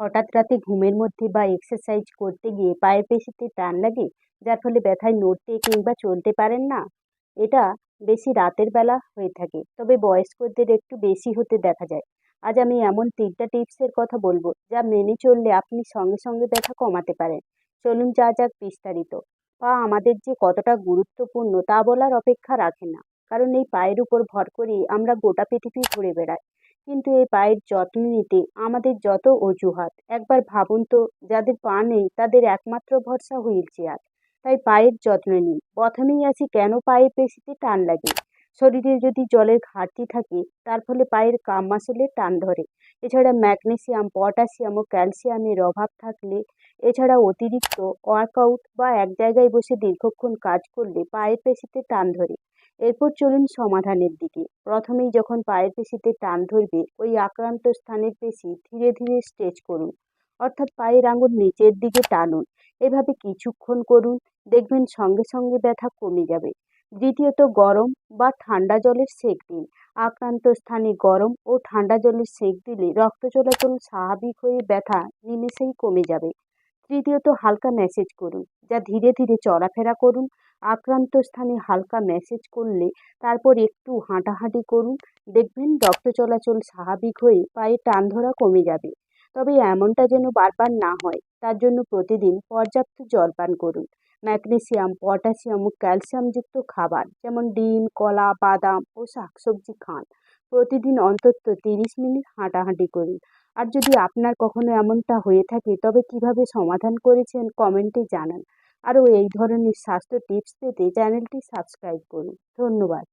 হঠাৎ রাতে ঘুমের মধ্যে বা এক্সারসাইজ করতে গিয়ে পায়ের পেশিতে টান লাগে, যার ফলে ব্যথায় নড়তে কিংবা চলতে পারেন না। এটা বেশি রাতের বেলা হয়ে থাকে, তবে বয়স্কদের একটু বেশি হতে দেখা যায়। আজ আমি এমন তিনটা টিপসের কথা বলব, যা মেনে চললে আপনি সঙ্গে সঙ্গে ব্যথা কমাতে পারেন। চলুন যা যাক বিস্তারিত। পা আমাদের যে কতটা গুরুত্বপূর্ণ তা বলার অপেক্ষা রাখে না, কারণ এই পায়ের উপর ভর করেই আমরা গোটা পৃথিবী ঘুরে বেড়াই। কিন্তু এই পায়ের যত্ন নিতে আমাদের যত অজুহাত। একবার ভাবুন তো, যাদের পা নেই তাদের একমাত্র ভরসা হুইল চেয়ার। তাই পায়ের যত্ন নিই প্রথমেই আসি কেন পায়ের পেশিতে টান লাগে? শরীরে যদি জলের ঘাটতি থাকে, তার ফলে পায়ের কাম মাসলে টান ধরে। এছাড়া ম্যাগনেসিয়াম পটাশিয়াম ও ক্যালসিয়ামের অভাব থাকলে এছাড়া অতিরিক্ত ওয়ার্কআউট বা এক জায়গায় বসে দীর্ঘক্ষণ কাজ করলে পায়ের পেশিতে টান ধরে। এরপর চলুন সমাধানের দিকে। প্রথমেই যখন পায়ের পেশিতে টান ধরবে, ওই আক্রান্ত স্থানের পেশি ধীরে ধীরে স্ট্রেচ করুন। অর্থাৎ পায়ের আঙুল নিচের দিকে টানুন। এভাবে কিছুক্ষণ করুন, দেখবেন সঙ্গে সঙ্গে ব্যথা কমে যাবে। দ্বিতীয়ত গরম বা ঠান্ডা জলের সেক দিন। আক্রান্ত স্থানে গরম ও ঠান্ডা জলের সেক দিলে রক্ত চলাচল স্বাভাবিক হয়ে ব্যথা নিমেষেই কমে যাবে। তৃতীয়ত হালকা ম্যাসেজ করুন, যা ধীরে ধীরে চলাফেরা করুন। আক্রান্ত স্থানে হালকা ম্যাসেজ করলে তারপর একটু হাঁটাহাঁটি করুন। দেখবেন রক্ত চলাচল স্বাভাবিক হয়ে পায়ে টান ধরা কমে যাবে। তবে এমনটা যেন বারবার না হয়, তার জন্য প্রতিদিন পর্যাপ্ত জল পান করুন। ম্যাগনেসিয়াম, পটাশিয়াম ও ক্যালসিয়ামযুক্ত খাবার, যেমন ডিম, কলা, বাদাম ও শাকসবজি খান। প্রতিদিন অন্তত তিরিশ মিনিট হাঁটাহাঁটি করুন। আর যদি আপনার কখনো এমনটা হয়ে থাকে, তবে কীভাবে সমাধান করেছেন কমেন্টে জানান। আরও এই ধরনের স্বাস্থ্য টিপস পেতে চ্যানেলটি সাবস্ক্রাইব করুন। ধন্যবাদ।